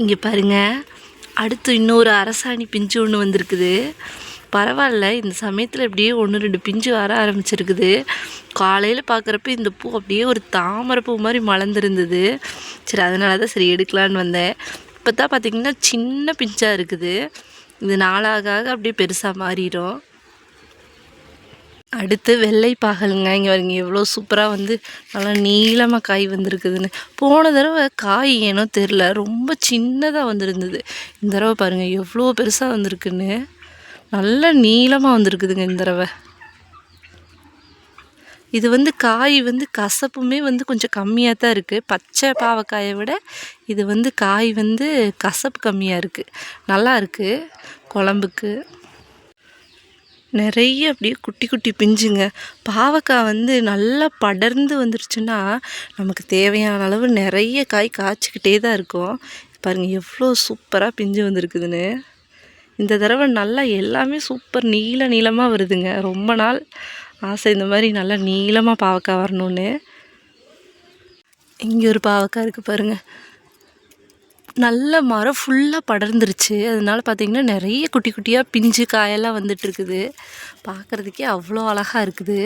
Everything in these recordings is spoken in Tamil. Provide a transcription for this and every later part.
இங்கே பாருங்க. அடுத்து இன்னொரு அரசாணி பிஞ்சு ஒன்று வந்திருக்குது. பரவாயில்ல இந்த சமயத்தில் இப்படியே ஒன்று ரெண்டு பிஞ்சு வர ஆரம்பிச்சிருக்குது. காலையில் பார்க்குறப்ப இந்த பூ அப்படியே ஒரு தாமரை பூ மாதிரி மலர்ந்துருந்தது. சரி அதனால தான் சரி எடுக்கலான்னு வந்தேன். இப்போ தான் பார்த்திங்கன்னா சின்ன பிஞ்சாக இருக்குது. இது நாளாக ஆக அப்படியே பெருசாக மாறிடும். அடுத்து வெள்ளை பாகலுங்க. இங்கே பாருங்க எவ்வளோ சூப்பராக வந்து நல்லா நீளமாக காய் வந்திருக்குதுன்னு. போன தடவை காய் ஏனோ தெரில ரொம்ப சின்னதாக வந்திருந்தது. இந்த தடவை பாருங்கள் எவ்வளோ பெருசாக வந்திருக்குன்னு. நல்லா நீளமாக வந்திருக்குதுங்க இந்த தடவை. இது வந்து காய் வந்து கசப்புமே வந்து கொஞ்சம் கம்மியாக தான் இருக்குது பச்சை பாவக்காயை விட இது வந்து காய் வந்து கசப்பு கம்மியாக இருக்குது நல்லா இருக்குது குழம்புக்கு. நிறைய அப்படியே குட்டி குட்டி பிஞ்சுங்க. பாவக்காய் வந்து நல்லா படர்ந்து வந்துருச்சுன்னா நமக்கு தேவையான அளவு நிறைய காய் காய்ச்சிக்கிட்டே தான் இருக்கும். பாருங்கள் எவ்வளோ சூப்பராக பிஞ்சு வந்திருக்குதுன்னு. இந்த தடவை நல்லா எல்லாமே சூப்பர் நீள நீளமாக வருதுங்க. ரொம்ப நாள் ஆசை இந்த மாதிரி நல்லா நீளமாக பாவக்காய் வரணும்னு. இங்கே ஒரு பாவக்காய் இருக்குது பாருங்கள் நல்ல மரம் ஃபுல்லாக படர்ந்துருச்சு. அதனால பார்த்திங்கன்னா நிறைய குட்டி குட்டியாக பிஞ்சு காயெல்லாம் வந்துட்டுருக்குது. பார்க்குறதுக்கே அவ்வளோ அழகாக இருக்குது.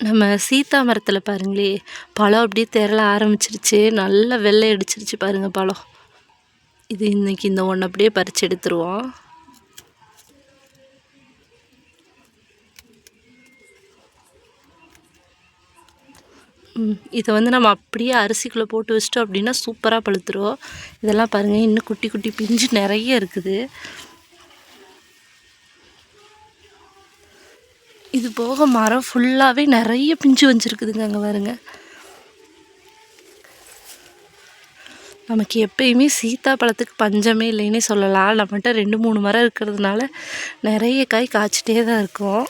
நம்ம சீதா மரத்தில் பாருங்களே பழம் அப்படியே திரள ஆரம்பிச்சிருச்சு. நல்லா வெள்ளை அடிச்சிருச்சு பாருங்கள் பழம். இது இன்றைக்கி இந்த ஒன்று அப்படியே பறித்து எடுத்துருவோம். இதை வந்து நம்ம அப்படியே அரிசிக்குள்ளே போட்டு வச்சிட்டோம் அப்படின்னா சூப்பராக பழுத்துரும். இதெல்லாம் பாருங்கள் இன்னும் குட்டி குட்டி பிஞ்சு நிறைய இருக்குது. இது போக மரம் ஃபுல்லாகவே நிறைய பிஞ்சு வச்சுருக்குதுங்க அங்கே பாருங்க. நமக்கு எப்பயுமே சீத்தாப்பழத்துக்கு பஞ்சமே இல்லைன்னே சொல்லலாம். நம்மகிட்ட ரெண்டு மூணு மரம் இருக்கிறதுனால நிறைய காய் காய்ச்சிட்டே தான் இருக்கும்.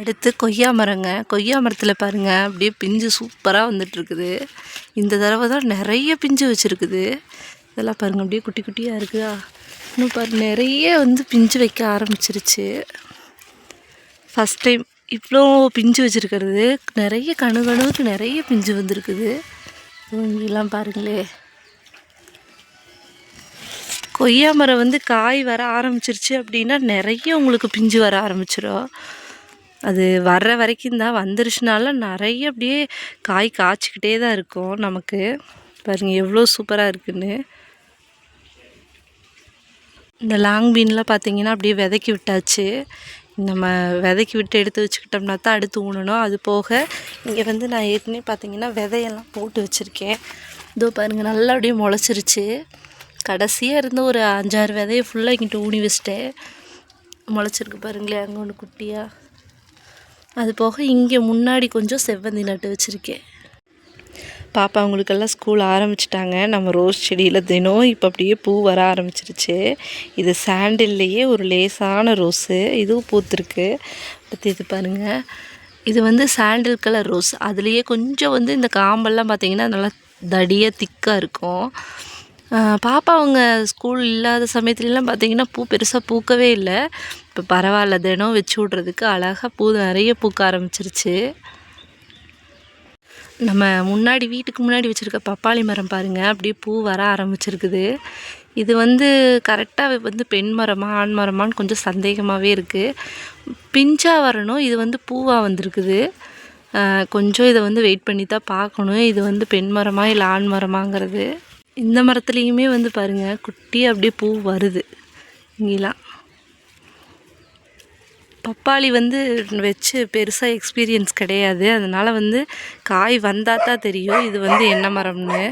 அடுத்து கொய்யா மரங்க. கொய்யா மரத்தில் பாருங்கள் அப்படியே பிஞ்சு சூப்பராக வந்துட்டு இருக்குது இந்த தடவை தான் நிறைய பிஞ்சு வச்சுருக்குது. இதெல்லாம் பாருங்கள் அப்படியே குட்டி குட்டியாக இருக்குதா இன்னும் பாரு நிறைய வந்து பிஞ்சு வைக்க ஆரம்பிச்சிருச்சு. ஃபஸ்ட் டைம் இவ்வளோ பிஞ்சு வச்சுருக்கிறது. நிறைய கணு கணுவுக்கு நிறைய பிஞ்சு வந்திருக்குது. இங்கெல்லாம் பாருங்களே. கொய்யா மரம் வந்து காய் வர ஆரம்பிச்சிருச்சு அப்படின்னா நிறைய உங்களுக்கு பிஞ்சு வர ஆரம்பிச்சிடும் அது வர்ற வரைக்கும் தான் வந்துருச்சுனால நிறைய அப்படியே காய் காய்ச்சிக்கிட்டே தான் இருக்கும் நமக்கு. பாருங்க எவ்வளோ சூப்பராக இருக்குன்னு. இந்த லாங் பீன்லாம் பார்த்தீங்கன்னா அப்படியே விதைக்கி விட்டாச்சு. நம்ம விதைக்கி விட்டு எடுத்து வச்சுக்கிட்டோம்னா தான் அடுத்து ஊனணும். அது போக இங்கே வந்து நான் ஏற்கனவே பார்த்தீங்கன்னா விதையெல்லாம் போட்டு வச்சுருக்கேன். இதோ பாருங்கள் நல்லா அப்படியே முளைச்சிருச்சு. கடைசியாக இருந்து ஒரு அஞ்சாறு விதையை ஃபுல்லாக இங்கிட்ட ஊனி வச்சிட்டேன். முளைச்சிருக்கு பாருங்களேன் அங்கே ஒன்று குட்டியாக அது போக இங்கே முன்னாடி கொஞ்சம் செவ்வந்தி நட்டு வச்சுருக்கேன். பாப்பா அவங்களுக்கெல்லாம் ஸ்கூல் ஆரம்பிச்சிட்டாங்க. நம்ம ரோஸ் செடியில் தினம் இப்போ அப்படியே பூ வர ஆரம்பிச்சிருச்சு. இது சாண்டில்லையே ஒரு லேசான ரோஸு இதுவும் பூத்துருக்கு. பற்றி இது பாருங்கள் இது வந்து சாண்டில் கலர் ரோஸ் அதுலேயே கொஞ்சம் வந்து இந்த காம்பெல்லாம் பார்த்தீங்கன்னா நல்லா தடியாக திக்காக இருக்கும். பாப்பா அவங்க ஸ்கூல் இல்லாத சமயத்துலலாம் பார்த்தீங்கன்னா பூ பெருசாக பூக்கவே இல்லை. இப்போ பரவாயில்ல தினம் வச்சு விட்றதுக்கு அழகாக பூ நிறைய பூக்க ஆரம்பிச்சிருச்சு. நம்ம முன்னாடி வீட்டுக்கு முன்னாடி வச்சுருக்க பப்பாளி மரம் பாருங்கள் அப்படியே பூ வர ஆரம்பிச்சிருக்குது. இது வந்து கரெக்டாக வந்து பெண் மரமா ஆண் மரமான்னு கொஞ்சம் சந்தேகமாகவே இருக்குது பிஞ்சாக வரணும் இது வந்து பூவாக வந்திருக்குது. கொஞ்சம் இதை வந்து வெயிட் பண்ணி தான் பார்க்கணும் இது வந்து பெண் மரமா இல்லை ஆண் மரமாங்கிறது. இந்த மரத்துலேயுமே வந்து பாருங்கள் குட்டி அப்படியே பூ வருது. இங்கெல்லாம். பப்பாளி வந்து வச்சு பெருசாக எக்ஸ்பீரியன்ஸ் கிடையாது. அதனால் வந்து காய் வந்தால் தான் தெரியும். இது வந்து என்ன மரம்னு.